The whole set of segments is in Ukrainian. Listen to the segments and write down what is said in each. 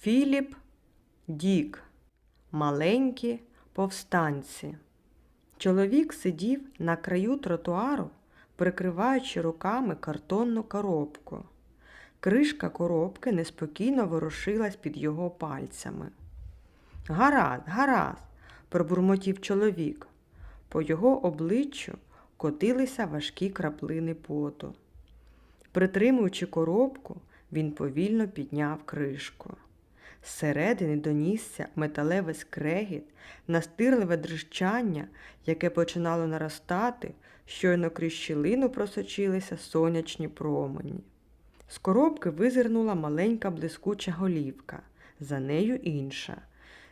Філіп Дік. Маленькі повстанці. Чоловік сидів на краю тротуару, прикриваючи руками картонну коробку. Кришка коробки неспокійно ворушилась під його пальцями. Гаразд, гаразд, пробурмотів чоловік. По його обличчю котилися важкі краплини поту. Притримуючи коробку, він повільно підняв кришку. Зсередини донісся металевий скрегіт, настирливе дрижчання, яке починало наростати, щойно крізь щілину просочилися сонячні промені. З коробки визирнула маленька блискуча голівка, за нею інша.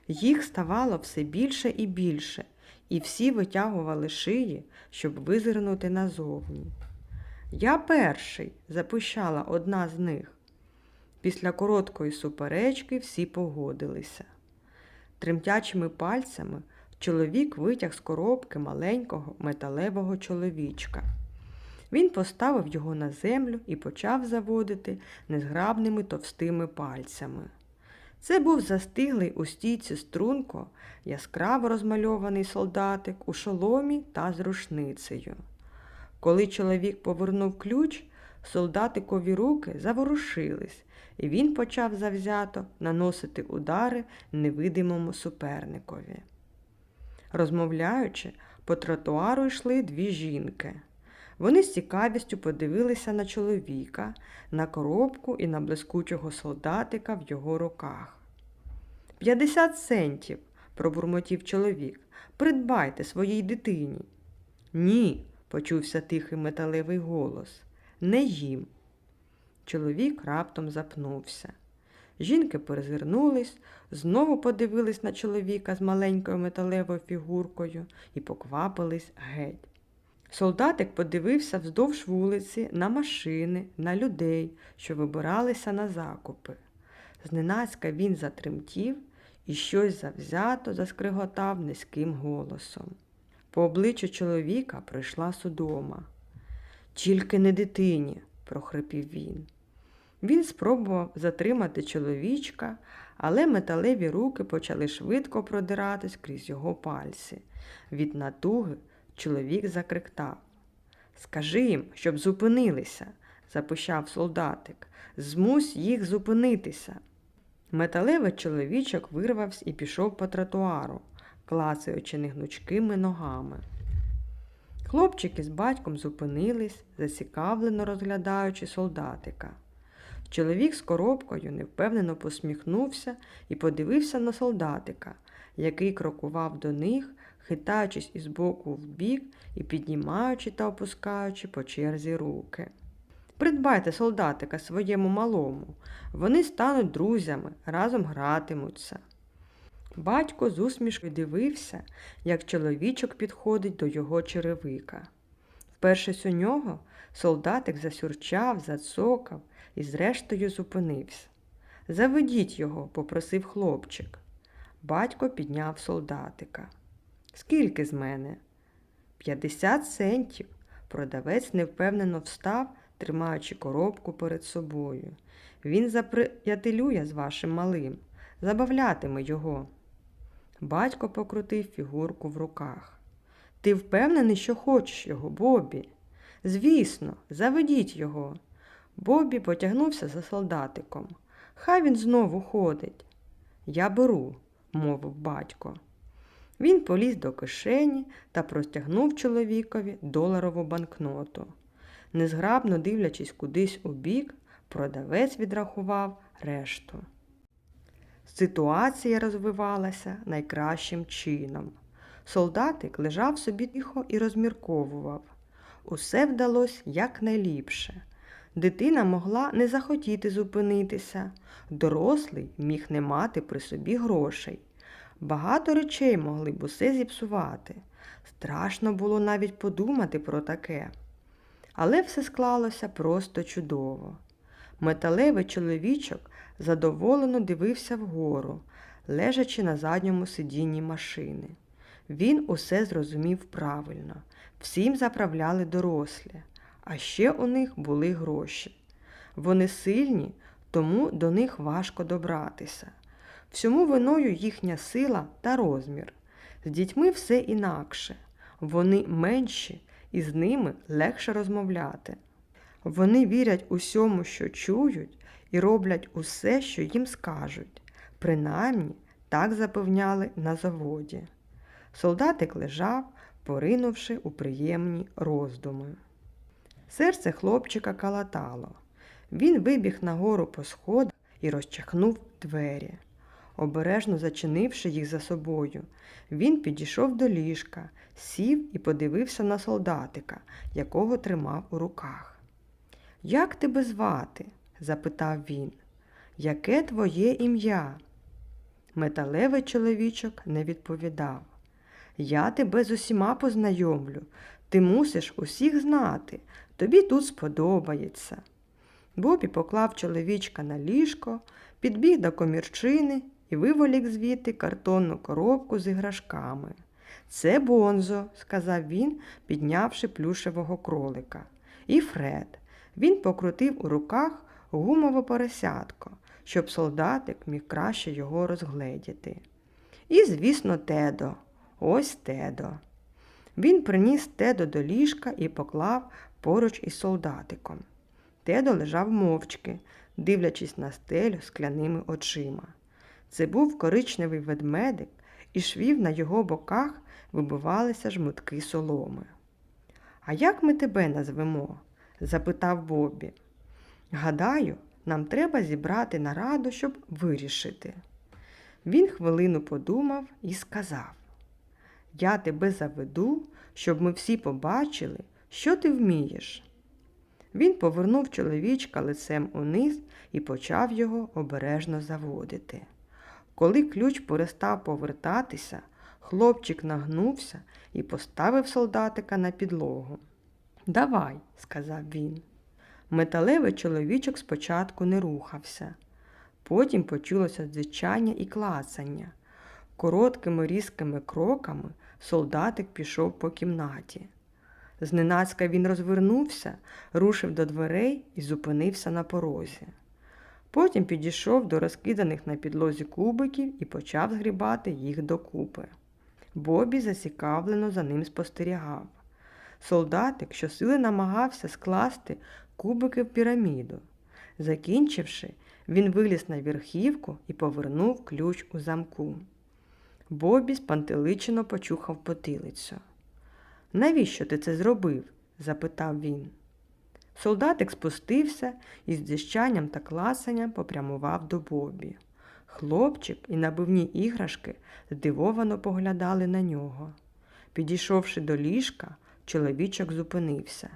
Їх ставало все більше і більше, і всі витягували шиї, щоб визирнути назовні. Я перший, запищала одна з них. Після короткої суперечки всі погодилися. Тремтячими пальцями чоловік витяг з коробки маленького металевого чоловічка. Він поставив його на землю і почав заводити незграбними товстими пальцями. Це був застиглий у стійці струнко, яскраво розмальований солдатик у шоломі та з рушницею. Коли чоловік повернув ключ, солдатикові руки заворушились, і він почав завзято наносити удари невидимому суперникові. Розмовляючи, по тротуару йшли дві жінки. Вони з цікавістю подивилися на чоловіка, на коробку і на блискучого солдатика в його руках. П'ятдесят центів, пробурмотів чоловік. Придбайте своїй дитині. Ні, почувся тихий металевий голос. Не їм. Чоловік раптом запнувся. Жінки перезирнулись, знову подивились на чоловіка з маленькою металевою фігуркою і поквапились геть. Солдатик подивився вздовж вулиці на машини, на людей, що вибиралися на закупи. Зненацька він затремтів і щось завзято заскриготав низьким голосом. По обличчю чоловіка пройшла судома. Тільки не дитині, прохрипів він. Він спробував затримати чоловічка, але металеві руки почали швидко продиратись крізь його пальці. Від натуги чоловік закриктав. Скажи їм, щоб зупинилися, запищав солдатик. Змусь їх зупинитися. Металевий чоловічок вирвався і пішов по тротуару, клацаючи негнучкими ногами. Хлопчики з батьком зупинились, зацікавлено розглядаючи солдатика. Чоловік з коробкою невпевнено посміхнувся і подивився на солдатика, який крокував до них, хитаючись із боку в бік і піднімаючи та опускаючи по черзі руки. Придбайте солдатика своєму малому, вони стануть друзями, разом гратимуться. Батько з усмішкою дивився, як чоловічок підходить до його черевика. Впершись у нього, солдатик засюрчав, зацокав і зрештою зупинився. Заведіть його, попросив хлопчик. Батько підняв солдатика. Скільки з мене? П'ятдесят центів. Продавець невпевнено встав, тримаючи коробку перед собою. Він заприятелює з вашим малим, забавлятиме його. Батько покрутив фігурку в руках. Ти впевнений, що хочеш його, Бобі? Звісно, заведіть його. Бобі потягнувся за солдатиком. Хай він знову ходить. Я беру, мовив батько. Він поліз до кишені та простягнув чоловікові доларову банкноту. Незграбно дивлячись кудись у бік, продавець відрахував решту. Ситуація розвивалася найкращим чином. Солдатик лежав собі тихо і розмірковував. Усе вдалося якнайліпше. Дитина могла не захотіти зупинитися, дорослий міг не мати при собі грошей. Багато речей могли б усе зіпсувати. Страшно було навіть подумати про таке. Але все склалося просто чудово. Металевий чоловічок задоволено дивився вгору, лежачи на задньому сидінні машини. Він усе зрозумів правильно, всім заправляли дорослі, а ще у них були гроші. Вони сильні, тому до них важко добратися. Всьому виною їхня сила та розмір. З дітьми все інакше. Вони менші і з ними легше розмовляти. Вони вірять усьому, що чують, і роблять усе, що їм скажуть. Принаймні, так запевняли на заводі. Солдатик лежав, поринувши у приємні роздуми. Серце хлопчика калатало. Він вибіг нагору по сходах і розчахнув двері. Обережно зачинивши їх за собою, він підійшов до ліжка, сів і подивився на солдатика, якого тримав у руках. Як тебе звати? запитав він. Яке твоє ім'я? Металевий чоловічок не відповідав. Я тебе з усіма познайомлю. Ти мусиш усіх знати. Тобі тут сподобається. Бобі поклав чоловічка на ліжко, підбіг до комірчини і виволік звідти картонну коробку з іграшками. Це Бонзо, сказав він, піднявши плюшевого кролика. І Фред. Він покрутив у руках гумове поросятко, щоб солдатик міг краще його розгледіти. І, звісно, Тедо. Ось Тедо. Він приніс Тедо до ліжка і поклав поруч із солдатиком. Тедо лежав мовчки, дивлячись на стелю скляними очима. Це був коричневий ведмедик, і швів на його боках вибивалися жмутки соломи. А як ми тебе назвемо? запитав Бобі. Гадаю, нам треба зібрати нараду, щоб вирішити. Він хвилину подумав і сказав Я тебе заведу, щоб ми всі побачили, що ти вмієш. Він повернув чоловічка лицем униз і почав його обережно заводити. Коли ключ перестав повертатися, хлопчик нагнувся і поставив солдатика на підлогу. Давай, сказав він. Металевий чоловічок спочатку не рухався. Потім почулося дзичання і клацання. Короткими різкими кроками солдатик пішов по кімнаті. Зненацька він розвернувся, рушив до дверей і зупинився на порозі. Потім підійшов до розкиданих на підлозі кубиків і почав згрібати їх докупи. Бобі зацікавлено за ним спостерігав. Солдатик щосили намагався скласти кубики в піраміду. Закінчивши, він виліз на верхівку і повернув ключ у замку. Бобі спантеличено почухав потилицю. Навіщо ти це зробив? запитав він. Солдатик спустився і з діщанням та класанням попрямував до Бобі. Хлопчик і набивні іграшки здивовано поглядали на нього. Підійшовши до ліжка, чоловічок зупинився.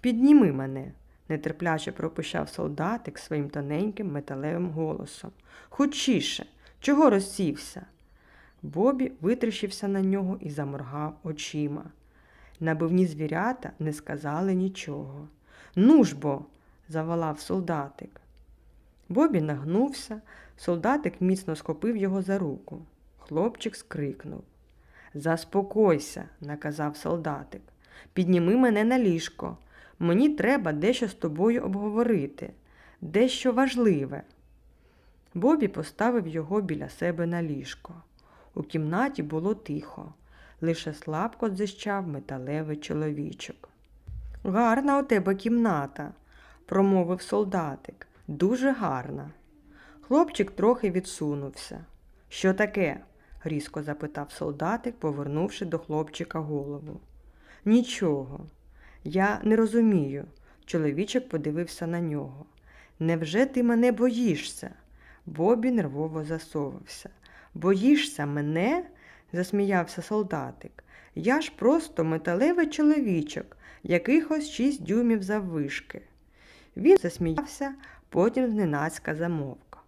Підніми мене, нетерпляче пропищав солдатик своїм тоненьким металевим голосом. Хучіше, чого розсівся? Бобі витріщився на нього і заморгав очима. Набивні звірята не сказали нічого. Ну бо, заволав солдатик. Бобі нагнувся, солдатик міцно схопив його за руку. Хлопчик скрикнув. Заспокойся, наказав солдатик. Підніми мене на ліжко. Мені треба дещо з тобою обговорити, дещо важливе. Бобі поставив його біля себе на ліжко. У кімнаті було тихо, лише слабко дзищав металевий чоловічок. Гарна у тебе кімната, промовив солдатик. Дуже гарна. Хлопчик трохи відсунувся. Що таке? різко запитав солдатик, повернувши до хлопчика голову. Нічого. Я не розумію. Чоловічок подивився на нього. Невже ти мене боїшся? Бобі нервово засовався. Боїшся мене? засміявся солдатик. Я ж просто металевий чоловічок, якихось шість дюймів заввишки. Він засміявся, потім зненацька замовк.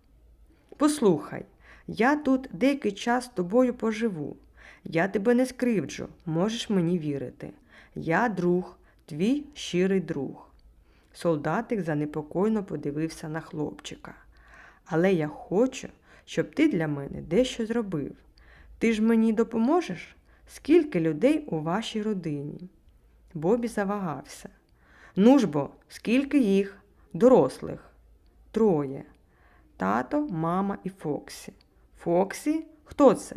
Послухай, я тут деякий час з тобою поживу. Я тебе не скривджу, можеш мені вірити. Я друг, твій щирий друг. Солдатик занепокойно подивився на хлопчика. Але я хочу, щоб ти для мене дещо зробив. Ти ж мені допоможеш? скільки людей у вашій родині? Бобі завагався. Ну ж бо, скільки їх? Дорослих? Троє. Тато, мама і Фоксі. Фоксі? Хто це?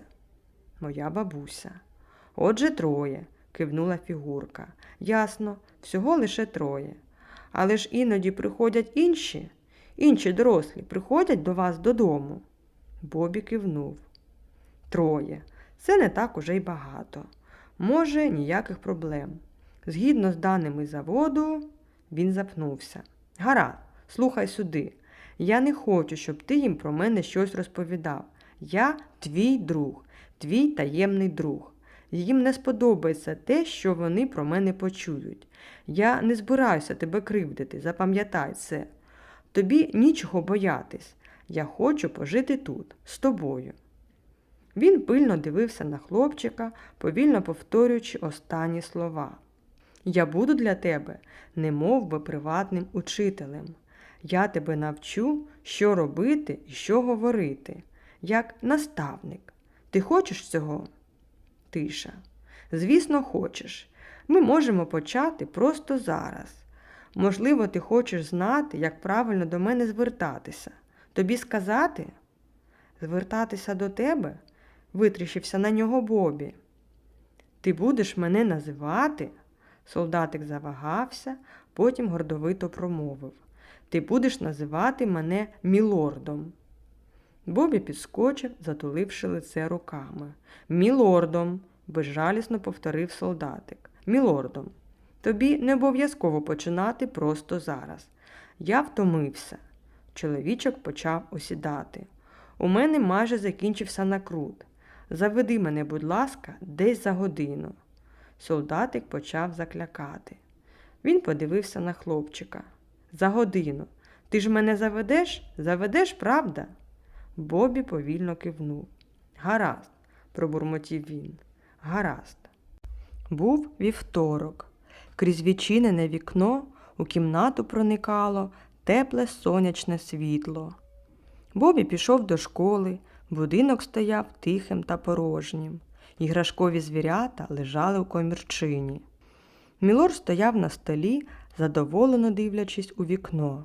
Моя бабуся. Отже, троє, кивнула фігурка. Ясно, всього лише троє. Але ж іноді приходять інші, інші дорослі приходять до вас додому. Бобі кивнув. Троє. Це не так уже й багато. Може, ніяких проблем. Згідно з даними заводу, він запнувся. Гаразд, слухай сюди. Я не хочу, щоб ти їм про мене щось розповідав. Я твій друг, твій таємний друг. Їм не сподобається те, що вони про мене почують. Я не збираюся тебе кривдити, запам'ятай це. Тобі нічого боятись. Я хочу пожити тут, з тобою. Він пильно дивився на хлопчика, повільно повторюючи останні слова. Я буду для тебе не мов би приватним учителем. Я тебе навчу, що робити і що говорити, як наставник. Ти хочеш цього? Тиша. Звісно, хочеш. Ми можемо почати просто зараз. Можливо, ти хочеш знати, як правильно до мене звертатися. Тобі сказати? Звертатися до тебе? витріщився на нього Бобі. Ти будеш мене називати? Солдатик завагався, потім гордовито промовив. Ти будеш називати мене мілордом. Бобі підскочив, затуливши лице руками. Мілордом, безжалісно повторив солдатик. Мілордом, тобі не обов'язково починати просто зараз. Я втомився. Чоловічок почав осідати. У мене майже закінчився накрут. Заведи мене, будь ласка, десь за годину. Солдатик почав заклякати. Він подивився на хлопчика. За годину. Ти ж мене заведеш? Заведеш, правда? Бобі повільно кивнув. Гаразд, пробурмотів він. Гаразд. Був вівторок. Крізь відчинене вікно у кімнату проникало тепле сонячне світло. Бобі пішов до школи, будинок стояв тихим та порожнім. Іграшкові звірята лежали у комірчині. Мілор стояв на столі, задоволено дивлячись у вікно.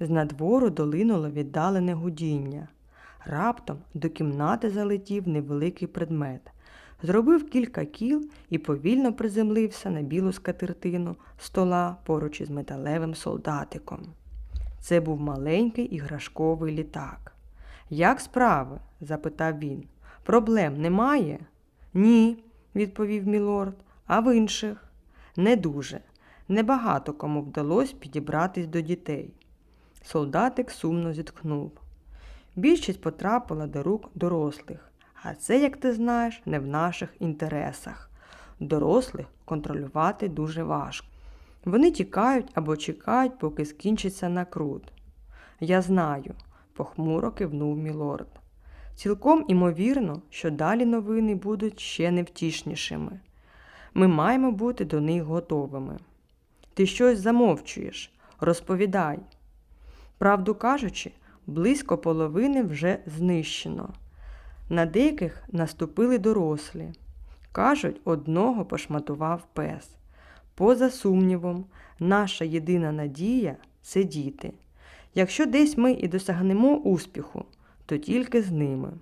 З надвору долинуло віддалене гудіння. Раптом до кімнати залетів невеликий предмет. Зробив кілька кіл і повільно приземлився на білу скатертину стола поруч із металевим солдатиком. Це був маленький іграшковий літак. Як справи? запитав він. Проблем немає? Ні, відповів мілорд, а в інших? Не дуже. Небагато кому вдалося підібратись до дітей. Солдатик сумно зітхнув. Більшість потрапила до рук дорослих, а це, як ти знаєш, не в наших інтересах. Дорослих контролювати дуже важко. Вони тікають або чекають, поки скінчиться накрут. Я знаю, похмуро кивнув мілорд. Цілком імовірно, що далі новини будуть ще невтішнішими. Ми маємо бути до них готовими. Ти щось замовчуєш, розповідай. Правду кажучи, близько половини вже знищено. На деяких наступили дорослі. Кажуть, одного пошматував пес. Поза сумнівом, наша єдина надія це діти. Якщо десь ми і досягнемо успіху, то тільки з ними.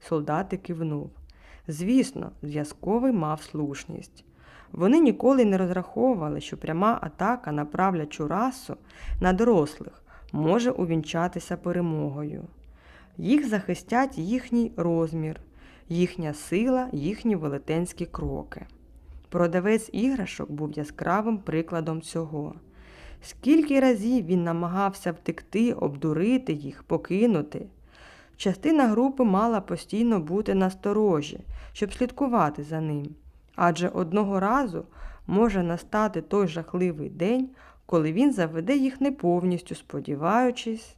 Солдати кивнув. Звісно, зв'язковий мав слушність. Вони ніколи не розраховували, що пряма атака на правлячу расу на дорослих може увінчатися перемогою. Їх захистять їхній розмір, їхня сила, їхні велетенські кроки. Продавець іграшок був яскравим прикладом цього. Скільки разів він намагався втекти, обдурити їх, покинути. Частина групи мала постійно бути насторожі, щоб слідкувати за ним. Адже одного разу може настати той жахливий день, коли він заведе їх не повністю, сподіваючись.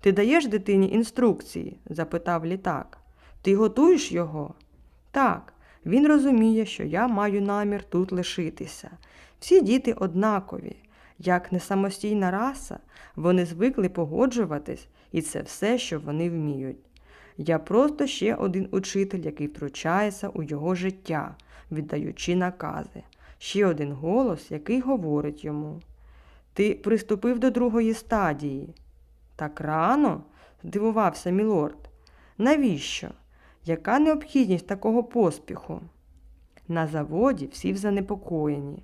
Ти даєш дитині інструкції? запитав літак. Ти готуєш його? Так, він розуміє, що я маю намір тут лишитися. Всі діти однакові. Як не самостійна раса, вони звикли погоджуватись, і це все, що вони вміють. Я просто ще один учитель, який втручається у його життя, віддаючи накази. Ще один голос, який говорить йому. Ти приступив до другої стадії. Так рано? здивувався мілорд. Навіщо? Яка необхідність такого поспіху? На заводі всі занепокоєні.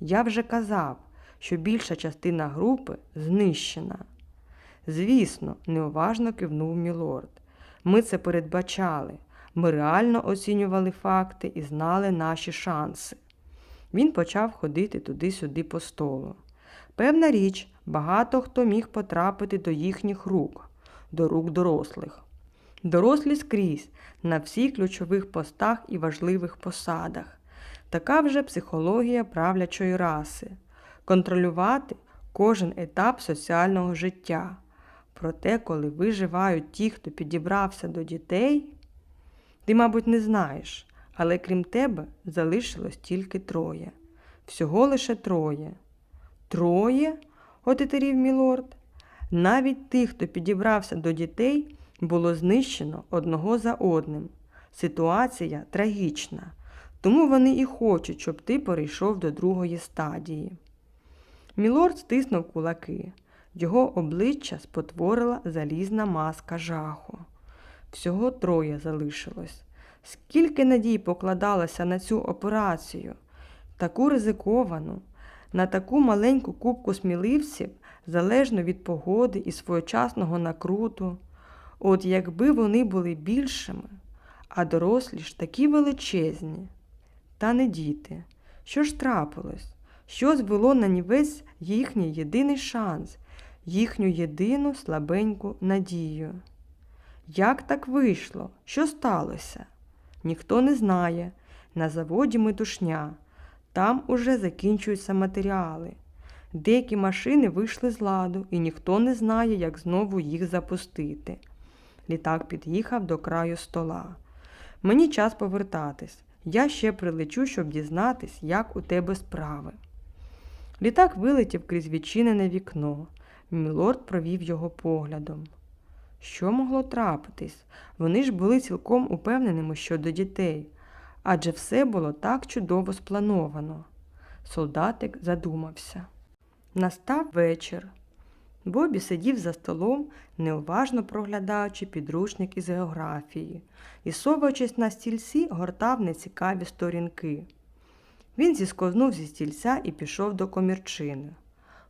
Я вже казав, що більша частина групи знищена. Звісно, неуважно кивнув мілорд. Ми це передбачали. Ми реально оцінювали факти і знали наші шанси. Він почав ходити туди-сюди по столу. Певна річ, багато хто міг потрапити до їхніх рук, до рук дорослих. Дорослі скрізь, на всіх ключових постах і важливих посадах. Така вже психологія правлячої раси контролювати кожен етап соціального життя. Проте, коли виживають ті, хто підібрався до дітей, ти, мабуть, не знаєш, але крім тебе залишилось тільки троє. Всього лише троє. Троє? отетерів мілорд. Навіть тих, хто підібрався до дітей, було знищено одного за одним. Ситуація трагічна, тому вони і хочуть, щоб ти перейшов до другої стадії. Мілорд стиснув кулаки. Його обличчя спотворила залізна маска жаху. Всього троє залишилось. Скільки надій покладалося на цю операцію, таку ризиковану, на таку маленьку кубку сміливців, залежно від погоди і своєчасного накруту. От якби вони були більшими, а дорослі ж такі величезні. Та не діти. Що ж трапилось? Що звело на нівець їхній єдиний шанс, їхню єдину слабеньку надію? Як так вийшло? Що сталося? Ніхто не знає. На заводі метушня. Там уже закінчуються матеріали. Деякі машини вийшли з ладу, і ніхто не знає, як знову їх запустити. Літак під'їхав до краю стола. Мені час повертатись. Я ще прилечу, щоб дізнатись, як у тебе справи. Літак вилетів крізь відчинене вікно. Мілорд провів його поглядом. Що могло трапитись? Вони ж були цілком упевненими щодо дітей, адже все було так чудово сплановано. Солдатик задумався. Настав вечір. Бобі сидів за столом, неуважно проглядаючи підручник із географії, і, совуючись на стільці, гортав нецікаві сторінки. Він зісковзнув зі стільця і пішов до комірчини.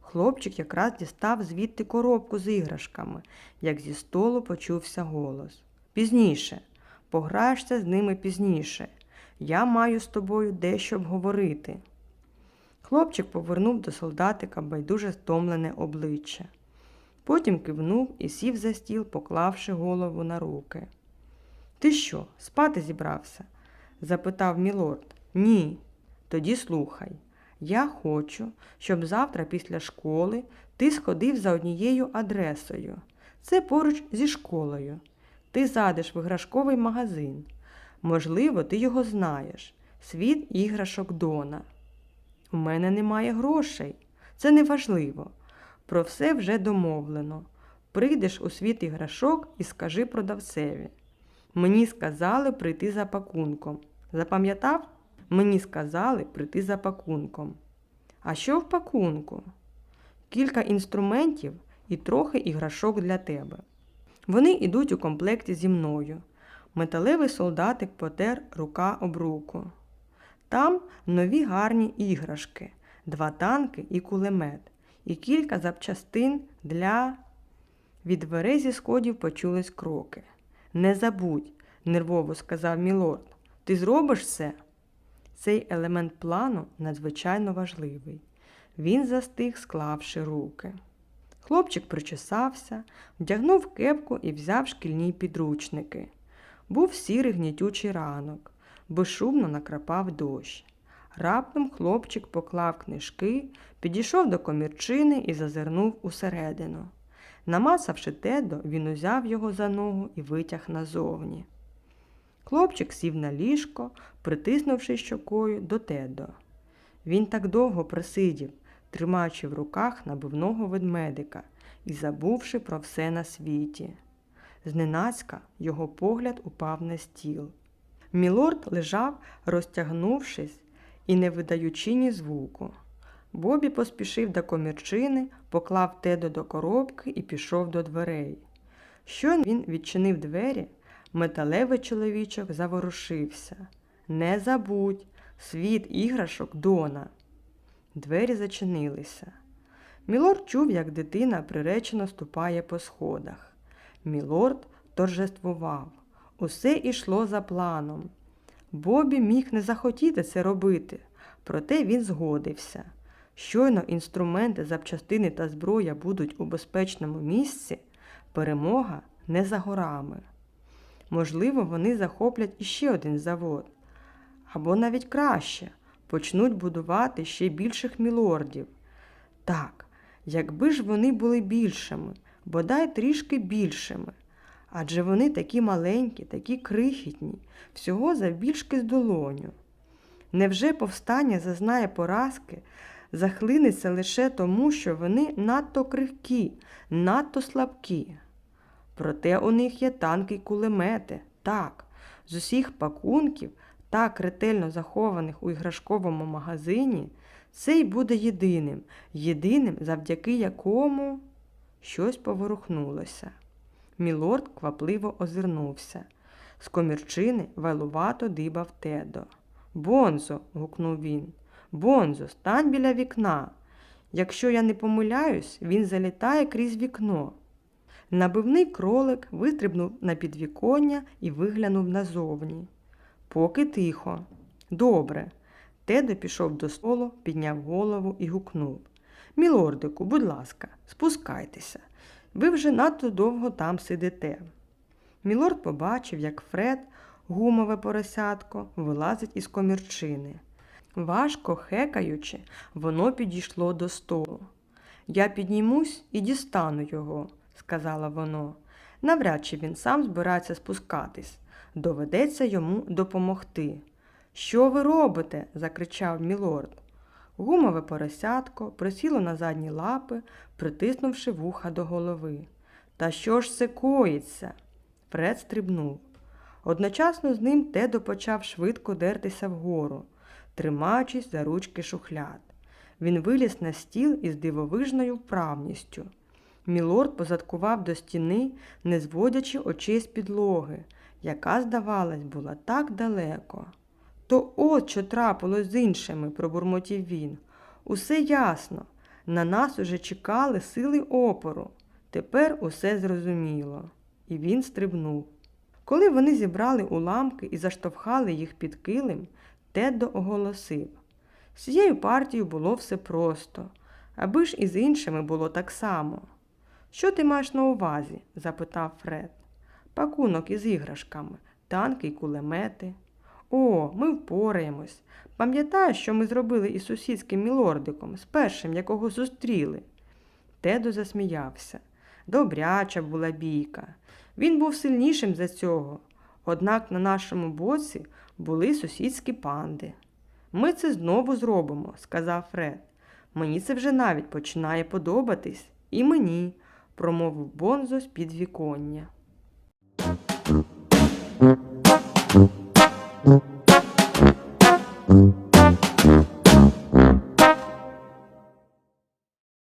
Хлопчик якраз дістав звідти коробку з іграшками, як зі столу почувся голос. Пізніше, пограєшся з ними пізніше. Я маю з тобою дещо обговорити. Хлопчик повернув до солдатика байдуже стомлене обличчя. Потім кивнув і сів за стіл, поклавши голову на руки. Ти що, спати зібрався? запитав мілорд. Ні. Тоді слухай. Я хочу, щоб завтра після школи ти сходив за однією адресою. Це поруч зі школою. Ти зайдеш в іграшковий магазин. Можливо, ти його знаєш. Світ іграшок Дона. У мене немає грошей. Це не важливо. Про все вже домовлено. Прийдеш у світ іграшок і скажи продавцеві. Мені сказали прийти за пакунком. Запам'ятав? Мені сказали прийти за пакунком. А що в пакунку? Кілька інструментів і трохи іграшок для тебе. Вони йдуть у комплекті зі мною. Металевий солдатик потер рука об руку. Там нові гарні іграшки, два танки і кулемет, і кілька запчастин для. Від дверей зі сходів почулись кроки. Не забудь, нервово сказав мілорд. Ти зробиш це? Цей елемент плану надзвичайно важливий. Він застиг, склавши руки. Хлопчик причесався, вдягнув кепку і взяв шкільні підручники. Був сірий гнітючий ранок, безшумно накрапав дощ. Раптом хлопчик поклав книжки, підійшов до комірчини і зазирнув усередину. Намасавши тедо, він узяв його за ногу і витяг назовні. Хлопчик сів на ліжко, притиснувши щокою до тедо. Він так довго просидів, тримаючи в руках набивного ведмедика і забувши про все на світі. Зненацька його погляд упав на стіл. Мілорд лежав, розтягнувшись і не видаючи ні звуку. Бобі поспішив до комірчини, поклав Тедо до коробки і пішов до дверей. Щойно він відчинив двері, металевий чоловічок заворушився. Не забудь, світ іграшок Дона. Двері зачинилися. Мілорд чув, як дитина приречено ступає по сходах. Мілорд торжествував. Усе йшло за планом. Бобі міг не захотіти це робити, проте він згодився. Щойно інструменти, запчастини та зброя будуть у безпечному місці, перемога не за горами. Можливо, вони захоплять іще один завод. Або навіть краще почнуть будувати ще більших мілордів. Так, якби ж вони були більшими, бодай трішки більшими. Адже вони такі маленькі, такі крихітні, всього завбільшки з долоню. Невже повстання зазнає поразки, захлинеться лише тому, що вони надто крихкі, надто слабкі? Проте у них є танки й кулемети, так, з усіх пакунків, так ретельно захованих у іграшковому магазині, цей буде єдиним, єдиним, завдяки якому щось поворухнулося. Мілорд квапливо озирнувся. З комірчини вайлувато дибав Тедо. Бонзо. гукнув він. Бонзо, стань біля вікна. Якщо я не помиляюсь, він залітає крізь вікно. Набивний кролик вистрибнув на підвіконня і виглянув назовні. Поки тихо. Добре. Тедо пішов до столу, підняв голову і гукнув. Мілордику, будь ласка, спускайтеся. Ви вже надто довго там сидите. Мілорд побачив, як Фред, гумове поросятко, вилазить із комірчини. Важко хекаючи, воно підійшло до столу. Я піднімусь і дістану його, сказала воно. Навряд чи він сам збирається спускатись. Доведеться йому допомогти. Що ви робите? закричав мілорд. Гумове поросятко присіло на задні лапи, притиснувши вуха до голови. Та що ж це коїться? Фред стрибнув. Одночасно з ним Тедо почав швидко дертися вгору, тримаючись за ручки шухляд. Він виліз на стіл із дивовижною вправністю. Мілорд позадкував до стіни, не зводячи очей з підлоги, яка, здавалось, була так далеко. То от що трапилось з іншими, пробурмотів він. Усе ясно. На нас уже чекали сили опору. Тепер усе зрозуміло. І він стрибнув. Коли вони зібрали уламки і заштовхали їх під килим, Теддо оголосив. З цією партією було все просто, аби ж і з іншими було так само. Що ти маєш на увазі? запитав Фред. Пакунок із іграшками, танки й кулемети. О, ми впораємось. Пам'ятаєш, що ми зробили із сусідським мілордиком, з першим, якого зустріли? Тедо засміявся. Добряча була бійка. Він був сильнішим за цього. Однак на нашому боці були сусідські панди. Ми це знову зробимо, сказав Фред. Мені це вже навіть починає подобатись. І мені, промовив Бонзо з підвіконня.